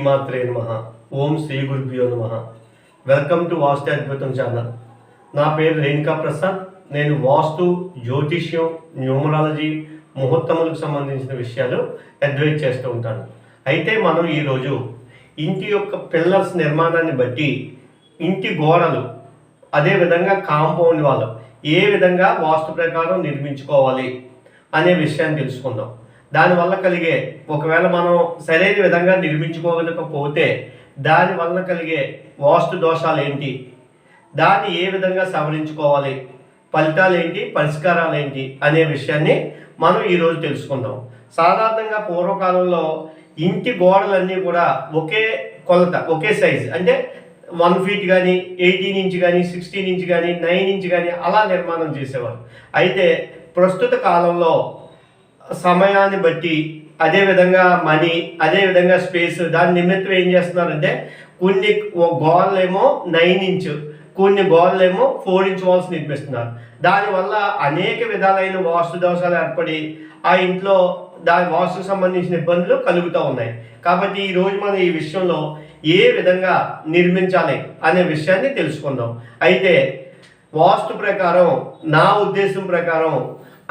శ్రీమాత్రే నమ. ఓం శ్రీ గురుభ్యో నమ. వెల్కమ్ టు వాస్తు అద్భుతం ఛానల్. నా పేరు రేణుకా ప్రసాద్. నేను వాస్తు జ్యోతిష్యం న్యూమరాలజీ ముహూర్తములకు సంబంధించిన విషయాలు అడ్వైజ్ చేస్తూ ఉంటాను. అయితే మనం ఈరోజు ఇంటి యొక్క పిల్లర్స్ నిర్మాణాన్ని బట్టి ఇంటి గోడలు అదేవిధంగా కాంపౌండ్ వాళ్ళు ఏ విధంగా వాస్తు ప్రకారం నిర్మించుకోవాలి అనే విషయాన్ని తెలుసుకుందాం. దానివల్ల కలిగే ఒకవేళ మనం సరైన విధంగా నిర్మించుకోలేకపోతే దానివల్ల కలిగే వాస్తు దోషాలు ఏంటి దాన్ని ఏ విధంగా సవరించుకోవాలి? ఫలితాలు ఏంటి పరిష్కారాలు ఏంటి అనే విషయాన్ని మనం ఈరోజు తెలుసుకుందాం. సాధారణంగా పూర్వకాలంలో ఇంటి గోడలన్నీ కూడా ఒకే కొలత ఒకే సైజ్. అంటే వన్ ఫీట్ కానీ ఎయిటీన్ ఇంచ్ కానీ సిక్స్టీన్ ఇంచ్ కానీ నైన్ ఇంచ్ కానీ అలా నిర్మాణం చేసేవారు అయితే ప్రస్తుత కాలంలో సమయాన్ని బట్టి అదే విధంగా మనీ అదే విధంగా స్పేస్ దాని నిమిత్తం ఏం చేస్తున్నారంటే కొన్ని గోళ్ళేమో నైన్ ఇంచ్ కొన్ని గోళ్ళేమో ఫోర్ ఇంచ్ వాల్స్ నిర్మిస్తున్నారు దానివల్ల అనేక విధాలైన వాస్తు దోషాలు ఏర్పడి ఆ ఇంట్లో దాని వాస్తుకు సంబంధించిన ఇబ్బందులు కలుగుతూ ఉన్నాయి. కాబట్టి ఈ రోజు మనం ఈ విషయంలో ఏ విధంగా నిర్మించాలి అనే విషయాన్ని తెలుసుకుందాం. అయితే వాస్తు ప్రకారం నా ఉద్దేశం ప్రకారం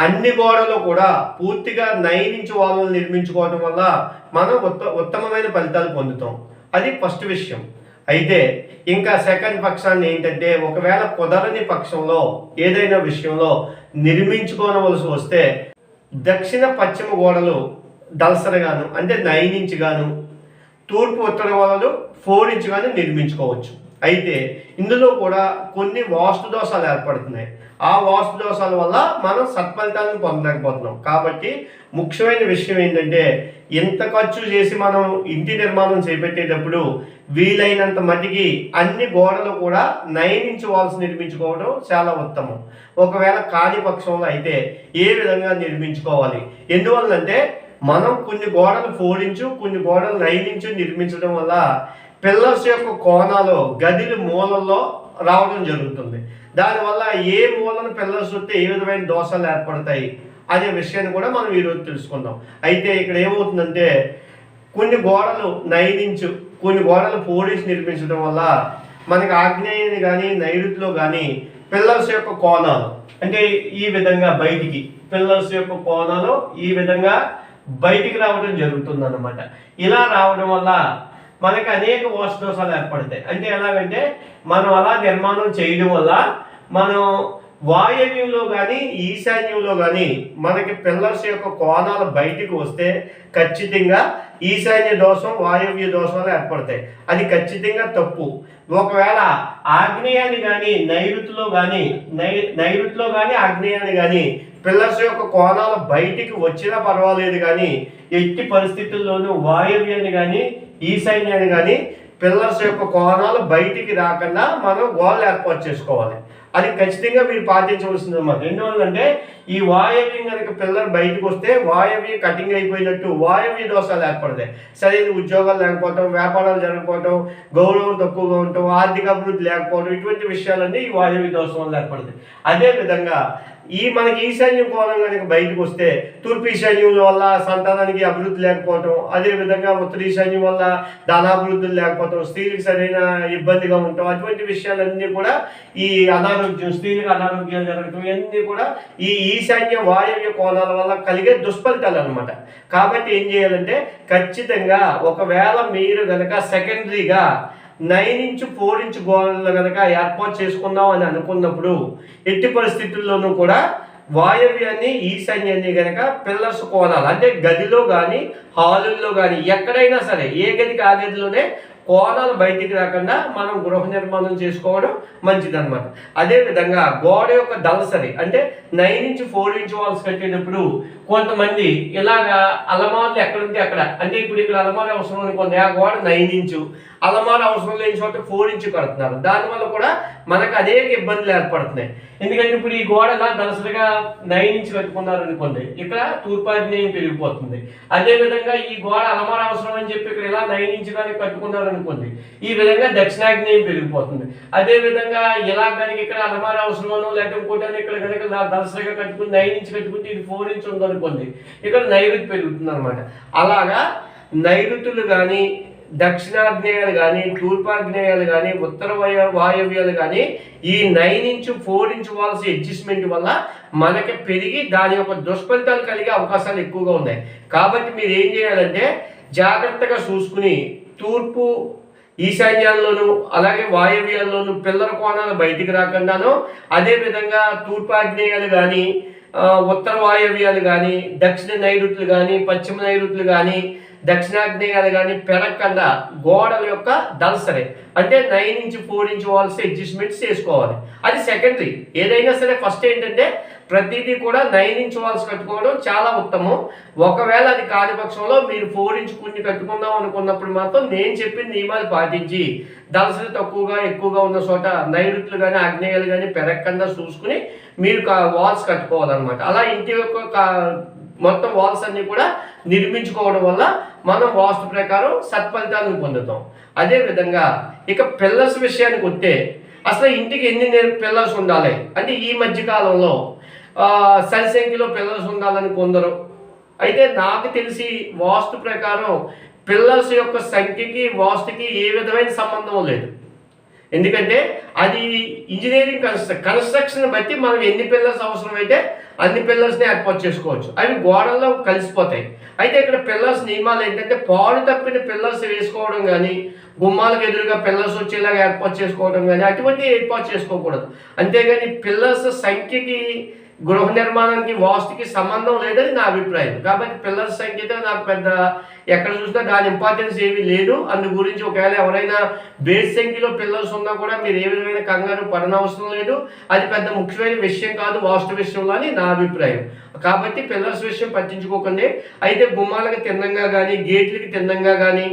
అన్ని గోడలు కూడా పూర్తిగా నైన్ ఇంచ్ వాళ్ళని నిర్మించుకోవడం వల్ల మనం ఉత్త ఉత్తమమైన ఫలితాలు పొందుతాం. అది ఫస్ట్ విషయం. అయితే ఇంకా సెకండ్ పక్షాన్ని ఏంటంటే ఒకవేళ కుదరని పక్షంలో ఏదైనా విషయంలో నిర్మించుకోవలసి వస్తే దక్షిణ పశ్చిమ గోడలు దళసరగాను అంటే నైన్ ఇంచ్ గాను తూర్పు ఉత్తర గోడలు ఫోర్ ఇంచ్ గాను నిర్మించుకోవచ్చు. అయితే ఇందులో కూడా కొన్ని వాస్తు దోషాలు ఏర్పడుతున్నాయి. ఆ వాస్తు దోషాల వల్ల మనం సత్ఫలితాలను పొందలేకపోతున్నాం. కాబట్టి ముఖ్యమైన విషయం ఏంటంటే ఎంత ఖర్చు చేసి మనం ఇంటి నిర్మాణం చేపట్టేటప్పుడు వీలైనంత మట్టికి అన్ని గోడలు కూడా నైన్ ఇంచ్ వాల్స్ నిర్మించుకోవడం చాలా ఉత్తమం. ఒకవేళ ఖాళీ పక్షంలో అయితే ఏ విధంగా నిర్మించుకోవాలి? ఎందువల్లంటే మనం కొన్ని గోడలు ఫోర్ ఇంచు కొన్ని గోడలు నైన్ ఇంచు నిర్మించడం వల్ల పిల్లర్స్ యొక్క కోణాలు గదిల మూలల్లో రావడం జరుగుతుంది. దానివల్ల ఏ మూలన పిల్లలు చుట్టూ ఏ విధమైన దోషాలు ఏర్పడతాయి అనే విషయాన్ని కూడా మనం ఈరోజు తెలుసుకుందాం. అయితే ఇక్కడ ఏమవుతుందంటే కొన్ని గోడలు నైనించు కొన్ని గోడలు పోలీసు నిర్మించడం వల్ల మనకి ఆగ్నేయాన్ని కానీ నైరుతిలో కానీ పిల్లర్స్ యొక్క కోణాలు అంటే ఈ విధంగా బయటికి పిల్లర్స్ యొక్క కోణాలు ఈ విధంగా బయటికి రావడం జరుగుతుంది ఇలా రావడం వల్ల మనకి అనేక వాస్తు దోషాలు ఏర్పడతాయి. అంటే ఎలాగంటే మనం అలా నిర్మాణం చేయడం వల్ల మనం వాయవ్యంలో కానీ ఈశాన్యంలో కానీ మనకి పిల్లర్స్ యొక్క కోణాలు బయటికి వస్తే ఖచ్చితంగా ఈశాన్య దోషం వాయవ్య దోషాలు ఏర్పడతాయి. అది ఖచ్చితంగా తప్పు. ఒకవేళ ఆగ్నేయాన్ని కానీ నైరుతిలో కానీ నై నైరుతిలో కానీ ఆగ్నేయాన్ని కానీ పిల్లర్స్ యొక్క కోణాలు బయటికి వచ్చినా పర్వాలేదు కానీ ఎట్టి పరిస్థితుల్లోనూ వాయవ్యాన్ని కానీ ఈ ఈశాన్యాన్ని కానీ పిల్లర్స్ యొక్క కోణాలు బయటికి రాకుండా మనం గోడలు ఏర్పాటు చేసుకోవాలి. అది ఖచ్చితంగా మీరు పాటించవలసింది అన్నమాట. ఎందువల్లంటే ఈ వాయవ్యం కనుక పిల్లలు బయటకు వస్తే వాయవ్యం కటింగ్ అయిపోయినట్టు వాయవ్య దోషాలు ఏర్పడతాయి. సరైన ఉద్యోగాలు లేకపోవటం వ్యాపారాలు జరగకపోవటం గౌరవం తక్కువగా ఉండటం ఆర్థిక అభివృద్ధి లేకపోవడం ఇటువంటి విషయాలన్నీ ఈ వాయవ్య దోషం వల్ల ఏర్పడతాయి. అదే విధంగా ఈ మనకి ఈశాన్యం కోణం కనుక బయటకు వస్తే తూర్పు ఈశాన్యం వల్ల సంతానానికి అభివృద్ధి లేకపోవటం అదే విధంగా ఉత్తర ఈశాన్యం వల్ల ధనాభివృద్ధులు లేకపోవటం స్త్రీలకు సరైన ఇబ్బందిగా ఉండటం అటువంటి విషయాలన్నీ కూడా ఈ అనారోగ్యం స్త్రీలకు అనారోగ్యం జరగటం ఇవన్నీ కూడా ఈ ఈశాన్య వాయవ్య కోణాల వల్ల కలిగే దుష్ఫలితాలు అనమాట కాబట్టి ఏం చేయాలంటే ఖచ్చితంగా ఒకవేళ మీరు గనక సెకండరీగా నైన్ ఇంచు ఫోర్ ఇంచు గోడలు కనుక ఏర్పాటు చేసుకుందాం అని అనుకున్నప్పుడు ఎట్టి పరిస్థితుల్లోనూ కూడా వాయవ్యాన్ని ఈశాన్యాన్ని కనుక పిల్లర్స్ కోణాలు అంటే గదిలో కానీ హాలుల్లో కానీ ఎక్కడైనా సరే ఏ గదికి ఆ గదిలోనే కోణాలు బయటికి రాకుండా మనం గృహ నిర్మాణం చేసుకోవడం మంచిదన్నమాట. అదేవిధంగా గోడ యొక్క దళసరి అంటే nine inch four inch walls కట్టేటప్పుడు కొంతమంది ఇలాగా అలమారులు ఎక్కడుంటే అక్కడ. అంటే ఇప్పుడు ఇక్కడ అలమారు అవసరం అనుకోండి ఆ గోడ నైన్ ఇంచు. అలమారు అవసరం లేని చోట ఫోర్ ఇంచు కడుతున్నారు. దానివల్ల కూడా మనకు అనేక ఇబ్బందులు ఏర్పడుతున్నాయి. ఎందుకంటే ఇప్పుడు ఈ గోడ ఇలా దళసరిగా నైన్ ఇంచు కట్టుకున్నారు అనుకోండి ఇక్కడ తూర్పాధినేయం పెరిగిపోతుంది. అదే విధంగా ఈ గోడ అలమార అవసరం అని చెప్పి ఇక్కడ ఇలా నైన్ ఇంచు కానీ కట్టుకున్నారు అనుకోండి ఈ విధంగా దక్షిణాగ్నేయం పెరిగిపోతుంది. అదే విధంగా ఇలా కనుక ఇక్కడ అలమార అవసరమనో లేకపోతే ఇంకోటి ఇక్కడ కనుక దళసరిగా కట్టుకుని నైన్ ఇంచు కట్టుకుంటే ఇది ఫోర్ ఇంచ్ అనుకోండి ఇక్కడ నైరుతి పెరుగుతుంది అనమాట అలాగా నైరుతులు కానీ దక్షిణాగ్నేయాలు కానీ తూర్పాగ్నేయాలు కానీ ఉత్తర వాయ వాయవ్యాలు కానీ ఈ nine inch four inch walls adjustment వల్ల మనకి పెరిగి దాని యొక్క దుష్ఫలితాలు కలిగే అవకాశాలు ఎక్కువగా ఉన్నాయి. కాబట్టి మీరు ఏం చేయాలంటే జాగ్రత్తగా చూసుకుని తూర్పు ఈశాన్యాల్లోనూ అలాగే వాయవ్యాల్లోనూ పిల్లల కోణాలు బయటికి రాకుండాను అదేవిధంగా తూర్పాగ్నేయాలు కానీ ఉత్తర వాయవ్యాలు కానీ దక్షిణ నైరుతులు కానీ పశ్చిమ నైరుతులు కానీ దక్షిణాగ్నేయాలు కానీ పెరగకుండా గోడల యొక్క దళసరే అంటే nine inch four inch walls adjustments చేసుకోవాలి. అది సెకండరీ. ఏదైనా సరే ఫస్ట్ ఏంటంటే ప్రతిదీ కూడా నైన్ ఇంచ్ వాల్స్ కట్టుకోవడం చాలా ఉత్తమం. ఒకవేళ అది కాని పక్షంలో మీరు ఫోర్ ఇంచ్ కొన్ని కట్టుకుందాం అనుకున్నప్పుడు మాత్రం నేను చెప్పిన నియమాలు పాటించి దళసలు తక్కువగా ఎక్కువగా ఉన్న చోట నైరుతులు కానీ ఆగ్నేయాలు కానీ పెరగకుండా చూసుకుని మీరు వాల్స్ కట్టుకోవాలన్నమాట. అలా ఇంటి యొక్క మొత్తం వాల్స్ అన్ని కూడా నిర్మించుకోవడం వల్ల మనం వాస్తు ప్రకారం సత్ఫలితాలను పొందుతాం. అదేవిధంగా ఇక పిల్లర్స్ విషయానికి వస్తే అసలు ఇంటికి ఎన్ని పిల్లర్స్ ఉండాలి? అంటే ఈ మధ్య కాలంలో సరి సంఖ్యలో పిల్లర్స్ ఉండాలని కొందరు. అయితే నాకు తెలిసి వాస్తు ప్రకారం పిల్లర్స్ యొక్క సంఖ్యకి వాస్తుకి ఏ విధమైన సంబంధం లేదు. ఎందుకంటే అది ఇంజనీరింగ్ కన్స్ట్రక్ కన్స్ట్రక్షన్ బట్టి మనం ఎన్ని పిల్లర్స్ అవసరమైతే అన్ని పిల్లర్స్ని ఏర్పాటు చేసుకోవచ్చు. అవి గోడల్లో కలిసిపోతాయి. అయితే ఇక్కడ పిల్లర్స్ నియమాలు ఏంటంటే పాడు తప్పిన పిల్లర్స్ వేసుకోవడం కానీ గుమ్మాలకు ఎదురుగా పిల్లర్స్ వచ్చేలాగా ఏర్పాటు చేసుకోవడం కానీ అటువంటి ఏర్పాటు చేసుకోకూడదు. అంతేగాని పిల్లర్స్ సంఖ్యకి గృహ నిర్మాణానికి వాస్తుకి సంబంధం లేదని నా అభిప్రాయం. కాబట్టి పిల్లల సంఖ్య నాకు పెద్ద ఎక్కడ చూసినా దాని ఇంపార్టెన్స్ ఏమీ లేదు. అందు గురించి ఒకవేళ ఎవరైనా బేస్ సంఖ్యలో పిల్లర్స్ ఉన్నా కూడా మీరు ఏ విధమైన కంగారు పడనవసరం లేదు. అది పెద్ద ముఖ్యమైన విషయం కాదు వాస్తు విషయంలో అని నా అభిప్రాయం. కాబట్టి పిల్లర్స్ విషయం పట్టించుకోకండి. అయితే గుమ్మాలకు తిన్నంగా కానీ గేట్లకి తిన్నంగా కానీ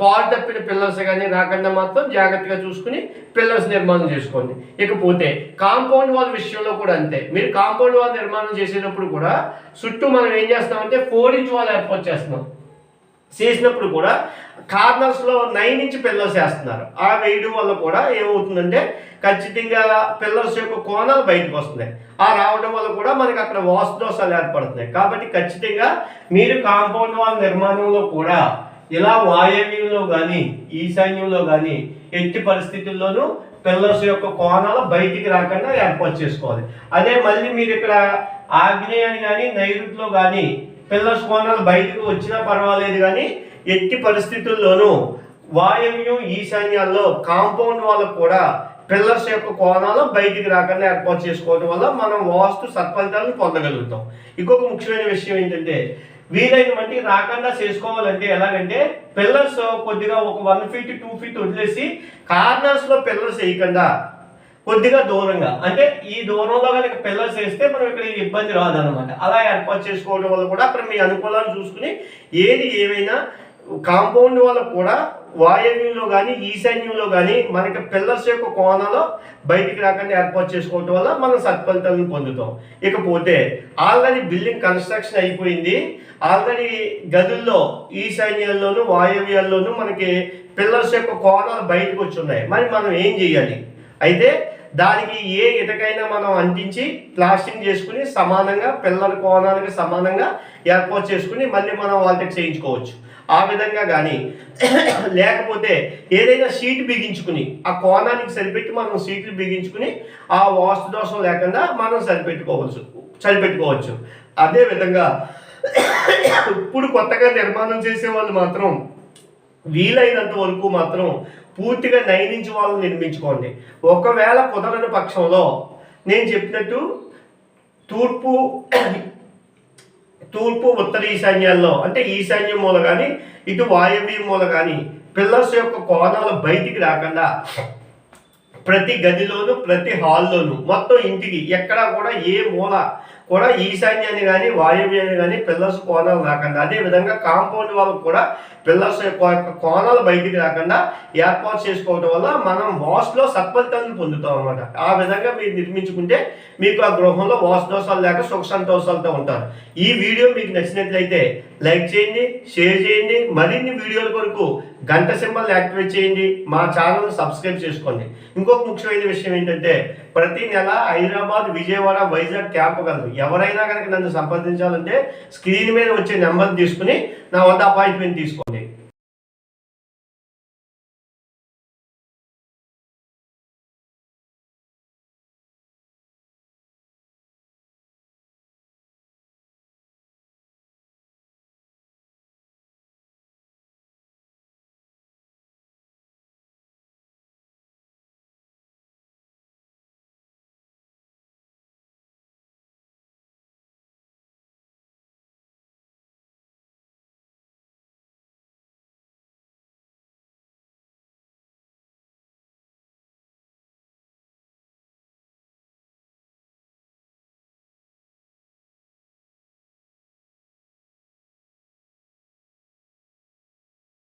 పాలు తప్పిన పిల్లర్స్ కానీ రాకుండా మాత్రం జాగ్రత్తగా చూసుకుని పిల్లర్స్ నిర్మాణం చేసుకోండి. ఇకపోతే కాంపౌండ్ వాల్ విషయంలో కూడా అంతే. మీరు కాంపౌండ్ వాల్ నిర్మాణం చేసేటప్పుడు కూడా చుట్టూ మనం ఏం చేస్తామంటే ఫోర్ ఇంచ్ వాల్ ఏర్పాటు చేస్తున్నాం. చేసినప్పుడు కూడా కార్నర్స్లో నైన్ ఇంచ్ పిల్లర్స్ వేస్తున్నారు. ఆ వేయడం వల్ల కూడా ఏమవుతుందంటే ఖచ్చితంగా పిల్లర్స్ యొక్క కోణాలు బయటకు వస్తున్నాయి. ఆ రావడం వల్ల కూడా మనకి అక్కడ వాస్తు దోషాలు ఏర్పడుతున్నాయి. కాబట్టి ఖచ్చితంగా మీరు కాంపౌండ్ వాల్ నిర్మాణంలో కూడా ఇలా వాయవ్యంలో కానీ ఈశాన్యంలో కానీ ఎట్టి పరిస్థితుల్లోనూ పిల్లర్స్ యొక్క కోణాలు బయటికి రాకుండా ఏర్పాటు చేసుకోవాలి. అదే మళ్ళీ మీరు ఇక్కడ ఆగ్నేయాన్ని కానీ నైరుతిలో కానీ పిల్లర్స్ కోణాలు బయటకు వచ్చినా పర్వాలేదు కానీ ఎట్టి పరిస్థితుల్లోనూ వాయవ్యం ఈశాన్యాల్లో కాంపౌండ్ వాళ్ళకు కూడా పిల్లర్స్ యొక్క కోణాలు బయటికి రాకుండా ఏర్పాటు చేసుకోవడం వల్ల మనం వాస్తు సత్ఫలితాలను పొందగలుగుతాం. ఇంకొక ముఖ్యమైన విషయం ఏంటంటే వీలైన మట్టి రాకుండా చేసుకోవాలంటే ఎలాగంటే పిల్లర్స్ కొద్దిగా ఒక వన్ ఫీట్ టూ ఫీట్ వదిలేసి కార్నర్స్లో పిల్లర్స్ వేయకుండా కొద్దిగా దూరంగా. అంటే ఈ దూరంలో కనుక పిల్లర్స్ వేస్తే మనం ఇక్కడ ఇబ్బంది రాదనమాట అలా ఏర్పాటు చేసుకోవడం వల్ల కూడా అక్కడ మీ అనుకూలాలు చూసుకుని ఏది ఏమైనా కాంపౌండ్ వాళ్ళకు కూడా వాయవ్యంలో కానీ ఈశాన్యంలో కానీ మనకి పిల్లర్స్ యొక్క కోణాలు బయటికి రాకుండా ఏర్పాటు చేసుకోవటం వల్ల మనం సత్ఫలితాలను పొందుతాం. ఇకపోతే ఆల్రెడీ బిల్డింగ్ కన్స్ట్రక్షన్ అయిపోయింది. ఆల్రెడీ గదుల్లో ఈశాన్యాల్లోనూ వాయవ్యాల్లోనూ మనకి పిల్లర్స్ యొక్క కోణాలు బయటకు వచ్చి ఉన్నాయి. మరి మనం ఏం చేయాలి? అయితే దానికి ఏ ఇటకైనా మనం అంటించి ప్లాస్టింగ్ చేసుకుని సమానంగా పిల్లల కోణాలకు సమానంగా ఏర్పాటు చేసుకుని మళ్ళీ మనం వాళ్ళకి చేయించుకోవచ్చు. ఆ విధంగా కానీ లేకపోతే ఏదైనా సీట్ బిగించుకుని ఆ కోణానికి సరిపెట్టి మనం సీట్లు బిగించుకుని ఆ వాస్తు దోషం లేకుండా మనం సరిపెట్టుకోవచ్చు సరిపెట్టుకోవచ్చు. అదేవిధంగా ఇప్పుడు కొత్తగా నిర్మాణం చేసే వాళ్ళు మాత్రం వీలైనంత వరకు మాత్రం పూర్తిగా నయనించి వాళ్ళని వాళ్ళు నిర్మించుకోండి. ఒకవేళ కుదరని పక్షంలో నేను చెప్పినట్టు తూర్పు తూర్పు ఉత్తర ఈశాన్యాల్లో అంటే ఈశాన్య మూల కానీ ఇటు వాయవ్య మూల కానీ పిల్లర్స్ యొక్క కోణాలు బయటికి రాకుండా ప్రతి గదిలోను ప్రతి హాల్లోను మొత్తం ఇంటికి ఎక్కడా కూడా ఏ మూల కూడా ఈశాన్యాన్ని కానీ వాయువ్యాన్ని కానీ పిల్లర్స్ కోణాలు రాకుండా అదేవిధంగా కాంపౌండ్ వాళ్ళకు కూడా పిల్లర్స్ యొక్క కోణాలు బయటికి రాకుండా ఏర్పాటు చేసుకోవడం వల్ల మనం వాస్లో సత్ఫలితాలను పొందుతాం అనమాట ఆ విధంగా మీరు నిర్మించుకుంటే మీకు ఆ గృహంలో వాస్ దోషాలు లేక సుఖ సంతోషాలతో ఉంటారు. ఈ వీడియో మీకు నచ్చినట్లయితే లైక్ చేయండి షేర్ చేయండి. మరిన్ని వీడియోల కొరకు గంట సింబల్ యాక్టివేట్ చేయండి. మా ఛానల్ సబ్స్క్రైబ్ చేసుకోండి. ఇంకొక ముఖ్యమైన విషయం ఏంటంటే ప్రతి నెల హైదరాబాద్ విజయవాడ వైజాగ్ క్యాంప్ కలదు. ఎవరైనా కనుక నన్ను సంప్రదించాలంటే స్క్రీన్ మీద వచ్చే నెంబర్ తీసుకుని నా వద్ద అపాయింట్మెంట్ తీసుకోండి.